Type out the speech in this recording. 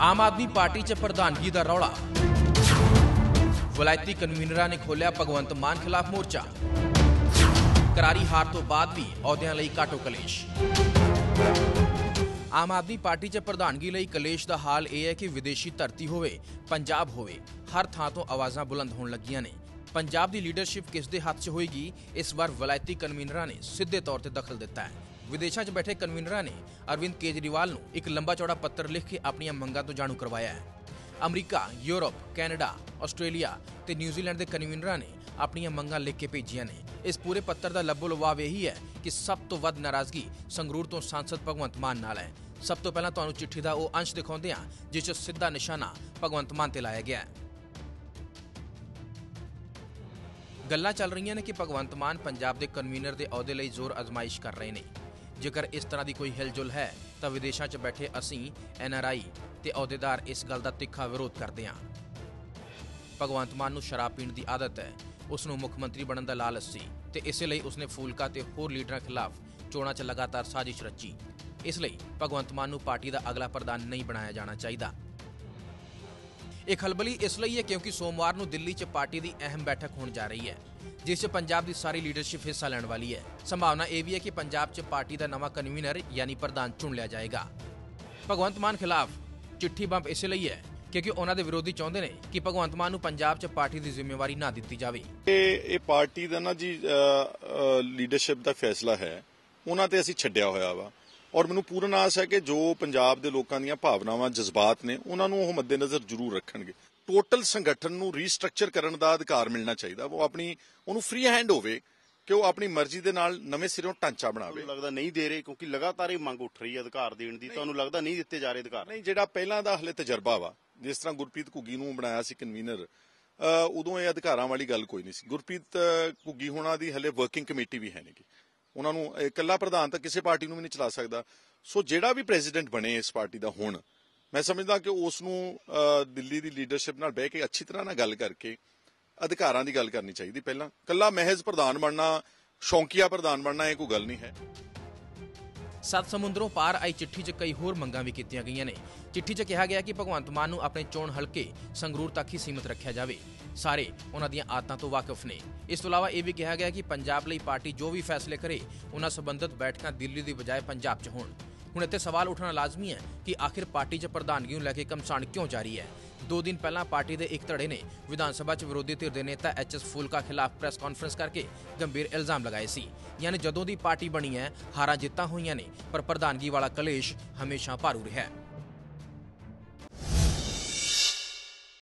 Aam Aadmi party 'ਚ ਪ੍ਰਧਾਨਗੀ ਦਾ ਰੌਲਾ। ਵਲਾਇਤੀ ਕਨਵੀਨਰਾਂ ਨੇ ਖੋਲਿਆ ਭਗਵੰਤ ਮਾਨ ਖਿਲਾਫ ਮੋਰਚਾ। ਕਰਾਰੀ ਹਾਰ ਤੋਂ ਬਾਅਦ ਵੀ ਅਹੁਦਿਆਂ ਲਈ ਕਾਟੋ ਕਲੇਸ਼। ਆਮ ਆਦਮੀ ਪਾਰਟੀ 'ਚ ਪ੍ਰਧਾਨਗੀ ਲਈ ਕਲੇਸ਼ ਦਾ ਹਾਲ ਇਹ ਹੈ ਕਿ ਵਿਦੇਸ਼ੀ ਧਰਤੀ ਹੋਵੇ, ਪੰਜਾਬ ਹੋਵੇ, ਹਰ ਥਾਂ ਤੋਂ ਆਵਾਜ਼ਾਂ ਬੁਲੰਦ ਹੋਣ ਲੱਗੀਆਂ ਨੇ। ਪੰਜਾਬ ਦੀ ਲੀਡਰਸ਼ਿਪ ਕਿਸ ਦੇ ਹੱਥ 'ਚ ਹੋਏਗੀ, ਇਸ ਵਾਰ ਵਲਾਇਤੀ ਕਨਵੀਨਰਾਂ ਨੇ ਸਿੱਧੇ ਤੌਰ ਤੇ ਦਖਲ ਦਿੱਤਾ ਹੈ। ਵਿਦੇਸ਼ਾਂ 'ਚ ਬੈਠੇ ਕਨਵੀਨਰਾਂ ਨੇ ਅਰਵਿੰਦ ਕੇਜਰੀਵਾਲ ਨੂੰ ਇੱਕ ਲੰਬਾ ਚੌੜਾ ਪੱਤਰ ਲਿਖ ਕੇ ਆਪਣੀਆਂ ਮੰਗਾਂ ਤੋਂ ਜਾਣੂ ਕਰਵਾਇਆ ਹੈ। ਅਮਰੀਕਾ, ਯੂਰਪ, ਕੈਨੇਡਾ, ਆਸਟ੍ਰੇਲੀਆ ਤੇ ਨਿਊਜ਼ੀਲੈਂਡ ਦੇ ਕਨਵੀਨਰਾਂ ਨੇ ਆਪਣੀਆਂ ਮੰਗਾਂ ਲਿਖ ਕੇ ਭੇਜੀਆਂ ਨੇ। ਇਸ ਪੂਰੇ ਪੱਤਰ ਦਾ ਲੱਭੋ ਲਵਾਵ ਇਹੀ ਹੈ ਕਿ ਸਭ ਤੋਂ ਵੱਧ ਨਾਰਾਜ਼ਗੀ ਸੰਗਰੂਰ ਤੋਂ ਸਾਂਸਦ ਭਗਵੰਤ ਮਾਨ ਨਾਲ ਹੈ। ਸਭ ਤੋਂ ਪਹਿਲਾਂ ਤੁਹਾਨੂੰ ਚਿੱਠੀ ਦਾ ਉਹ ਅੰਸ਼ ਦਿਖਾਉਂਦੇ ਹਾਂ, ਜਿਸ 'ਚ ਸਿੱਧਾ ਨਿਸ਼ਾਨਾ ਭਗਵੰਤ ਮਾਨ ਤੇ ਲਾਇਆ ਗਿਆ ਹੈ। ਗੱਲਾਂ ਚੱਲ ਰਹੀਆਂ ਨੇ ਕਿ ਭਗਵੰਤ ਮਾਨ ਪੰਜਾਬ ਦੇ ਕਨਵੀਨਰ ਦੇ ਅਹੁਦੇ ਲਈ ਜ਼ੋਰ ਅਜ਼ਮਾਇਸ਼ ਕਰ ਰਹੇ ਨੇ। ਜੇਕਰ ਇਸ ਤਰ੍ਹਾਂ ਦੀ ਕੋਈ ਹਿਲਜੁਲ ਹੈ, ਤਾਂ ਵਿਦੇਸ਼ਾਂ 'ਚ ਬੈਠੇ ਅਸੀਂ ਐਨਆਰਆਈ ਤੇ ਅਹੁਦੇਦਾਰ ਇਸ ਗੱਲ ਦਾ ਤਿੱਖਾ ਵਿਰੋਧ ਕਰਦੇ ਹਾਂ। ਭਗਵੰਤ ਮਾਨ ਨੂੰ ਸ਼ਰਾਬ ਪੀਣ ਦੀ ਆਦਤ ਹੈ। ਉਸ ਨੂੰ ਮੁੱਖ ਮੰਤਰੀ ਬਣਨ ਦਾ ਲਾਲਚ ਸੀ ਤੇ ਇਸੇ ਲਈ ਉਸਨੇ ਫੂਲਕਾ ਤੇ ਹੋਰ ਲੀਡਰਾਂ ਖਿਲਾਫ ਚੋਣਾਂ 'ਚ ਲਗਾਤਾਰ ਸਾਜ਼ਿਸ਼ ਰਚੀ। ਇਸ ਲਈ ਭਗਵੰਤ ਮਾਨ ਨੂੰ ਪਾਰਟੀ ਦਾ ਅਗਲਾ ਪ੍ਰਧਾਨ ਨਹੀਂ ਬਣਾਇਆ ਜਾਣਾ ਚਾਹੀਦਾ। ਇਹ ਖਲਬਲੀ ਇਸ ਲਈ ਹੈ ਕਿਉਂਕਿ ਸੋਮਵਾਰ ਨੂੰ ਦਿੱਲੀ 'ਚ ਪਾਰਟੀ ਦੀ ਅਹਿਮ ਬੈਠਕ ਹੋਣ ਜਾ ਰਹੀ ਹੈ, ਜਿਸ 'ਚ ਪੰਜਾਬ ਦੀ ਸਾਰੀ ਲੀਡਰਸ਼ਿਪ ਹਿੱਸਾ ਲੈਣ ਵਾਲੀ ਹੈ। ਸੰਭਾਵਨਾ ਇਹ ਵੀ ਹੈ ਕਿ ਪੰਜਾਬ 'ਚ ਪਾਰਟੀ ਦਾ ਨਵਾਂ ਕਨਵੀਨਰ ਯਾਨੀ ਪ੍ਰਧਾਨ ਚੁਣ ਲਿਆ ਜਾਏਗਾ। ਭਗਵੰਤ ਮਾਨ ਖਿਲਾਫ ਚਿੱਠੀ ਬੰਬ ਇਸੇ ਲਈ ਹੈ ਕਿਉਂਕਿ ਉਹਨਾਂ ਦੇ ਵਿਰੋਧੀ ਚਾਹੁੰਦੇ ਨੇ ਕਿ ਭਗਵੰਤ ਮਾਨ ਨੂੰ ਪੰਜਾਬ 'ਚ ਪਾਰਟੀ ਦੀ ਜ਼ਿੰਮੇਵਾਰੀ ਨਾ ਦਿੱਤੀ ਜਾਵੇ। ਇਹ ਇਹ ਪਾਰਟੀ ਦਾ ਨਾ ਜੀ ਲੀਡਰਸ਼ਿਪ ਦਾ ਫੈਸਲਾ ਹੈ, ਉਹਨਾਂ ਤੇ ਅਸੀਂ ਛੱਡਿਆ ਹੋਇਆ ਵਾ। ਔਰ ਮੈਨੂੰ ਪੂਰਨ ਆਸ ਹੈ ਕਿ ਜੋ ਪੰਜਾਬ ਦੇ ਲੋਕਾਂ ਦੀਆਂ ਭਾਵਨਾਵਾਂ ਜਜ਼ਬਾਤ ਨੇ ਉਹਨਾਂ ਨੂੰ ਉਹ ਮੱਦੇਨਜ਼ਰ ਜ਼ਰੂਰ ਰੱਖਣਗੇ। ਟੋਟਲ ਸੰਗਠਨ ਨੂੰ ਰੀਸਟਰਕਚਰ ਕਰਨ ਦਾ ਅਧਿਕਾਰ ਮਿਲਣਾ ਚਾਹੀਦਾ। ਉਹ ਆਪਣੀ ਉਹਨੂੰ ਫ੍ਰੀ ਹੈਂਡ ਹੋਵੇ ਕਿ ਉਹ ਆਪਣੀ ਮਰਜ਼ੀ ਦੇ ਨਾਲ ਨਵੇਂ ਸਿਰੋਂ ਢਾਂਚਾ ਬਣਾਵੇ। ਤੁਹਾਨੂੰ ਲੱਗਦਾ ਨਹੀਂ ਦੇ ਰਹੇ ਕਿਉਂਕਿ ਲਗਾਤਾਰ ਇਹ ਮੰਗ ਉੱਠ ਰਹੀ ਹੈ ਅਧਿਕਾਰ ਦੇਣ ਦੀ। ਤੁਹਾਨੂੰ ਲੱਗਦਾ ਨਹੀਂ ਦਿੱਤੇ ਜਾ ਰਹੇ ਅਧਿਕਾਰ? ਨਹੀਂ ਜਿਹੜਾ ਪਹਿਲਾਂ ਦਾ ਹਲੇ ਤਜਰਬਾ ਵਾ ਜਿਸ ਤਰ੍ਹਾਂ ਗੁਰਪ੍ਰੀਤ ਘੁੱਗੀ ਨੂੰ ਬਣਾਇਆ ਸੀ ਕਨਵੀਨਰ ਉਦੋਂ ਇਹ ਅਧਿਕਾਰਾਂ ਵਾਲੀ ਗੱਲ ਕੋਈ ਨਹੀਂ ਸੀ। ਗੁਰਪ੍ਰੀਤ ਘੁੱਗੀ ਹੋਣਾ ਦੀ ਹਲੇ ਵਰਕਿੰਗ ਕਮੇਟੀ ਵੀ ਹੈ ਨਹੀਂਗੀ ਉਹਨਾਂ ਨੂੰ ਇਕੱਲਾ ਪ੍ਰਧਾਨ ਤਾਂ ਕਿਸੇ ਪਾਰਟੀ ਨੂੰ ਵੀ ਨਹੀਂ ਚਲਾ ਸਕਦਾ। ਸੋ ਜਿਹੜਾ ਵੀ ਪ੍ਰੈਜ਼ੀਡੈਂਟ ਬਣੇ ਇਸ ਪਾਰਟੀ ਦਾ ਹੁਣ, ਮੈਂ ਸਮਝਦਾ ਕਿ ਉਸ ਨੂੰ ਦਿੱਲੀ ਦੀ ਲੀਡਰਸ਼ਿਪ ਨਾਲ ਬਹਿ ਕੇ ਅੱਛੀ ਤਰ੍ਹਾਂ ਨਾਲ ਗੱਲ ਕਰਕੇ ਅਧਿਕਾਰਾਂ ਦੀ ਗੱਲ ਕਰਨੀ ਚਾਹੀਦੀ ਪਹਿਲਾਂ। ਇਕੱਲਾ ਮਹਿਜ਼ ਪ੍ਰਧਾਨ ਬਣਨਾ, ਸ਼ੌਂਕੀਆ ਪ੍ਰਧਾਨ ਬਣਨਾ ਇਹ ਕੋਈ ਗੱਲ ਨਹੀਂ ਹੈ। ਸੱਤ ਸਮੁੰਦਰੋਂ ਪਾਰ ਆਈ ਚਿੱਠੀ 'ਚ ਕਈ ਹੋਰ ਮੰਗਾਂ ਵੀ ਕੀਤੀਆਂ ਗਈਆਂ ਨੇ। ਚਿੱਠੀ 'ਚ ਕਿਹਾ ਗਿਆ ਕਿ ਭਗਵੰਤ ਮਾਨ ਨੂੰ ਆਪਣੇ ਚੋਣ ਹਲਕੇ ਸੰਗਰੂਰ ਤੱਕ ਹੀ ਸੀਮਿਤ ਰੱਖਿਆ ਜਾਵੇ। ਸਾਰੇ ਉਹਨਾਂ ਦੀਆਂ ਆਦਤਾਂ ਤੋਂ ਵਾਕਿਫ ਨੇ। ਇਸ ਤੋਂ ਇਲਾਵਾ ਇਹ ਵੀ ਕਿਹਾ ਗਿਆ ਕਿ ਪੰਜਾਬ ਲਈ ਪਾਰਟੀ ਜੋ ਵੀ ਫੈਸਲੇ ਕਰੇ, ਉਹਨਾਂ ਸੰਬੰਧਿਤ ਬੈਠਕਾਂ ਦਿੱਲੀ ਦੀ ਬਜਾਏ ਪੰਜਾਬ 'ਚ ਹੋਣ। ਹੁਣ ਇੱਥੇ ਸਵਾਲ ਉੱਠਣਾ ਲਾਜ਼ਮੀ ਹੈ ਕਿ ਆਖਿਰ ਪਾਰਟੀ 'ਚ ਪ੍ਰਧਾਨਗੀ ਨੂੰ ਲੈ ਕੇ ਕਮਸਾਨ ਕਿਉਂ ਜਾਰੀ ਹੈ? ਦੋ ਦਿਨ ਪਹਿਲਾਂ ਪਾਰਟੀ ਦੇ ਇੱਕ ਧੜੇ ਨੇ ਵਿਧਾਨ ਸਭਾ 'ਚ ਵਿਰੋਧੀ ਧਿਰ ਦੇ ਨੇਤਾ ਐਚਐਸ ਫੂਲਕਾ ਖਿਲਾਫ ਪ੍ਰੈਸ ਕਾਨਫਰੰਸ ਕਰਕੇ ਗੰਭੀਰ ਇਲਜ਼ਾਮ ਲਗਾਏ ਸੀ। ਯਾਨੀ ਜਦੋਂ ਦੀ ਪਾਰਟੀ ਬਣੀ ਹੈ, ਹਾਰਾਂ ਜਿੱਤਾਂ ਹੋਈਆਂ ਨੇ, ਪਰ ਪ੍ਰਧਾਨਗੀ ਵਾਲਾ ਕਲੇਸ਼ ਹਮੇਸ਼ਾ ਭਾਰੂ ਰਿਹਾ ਹੈ।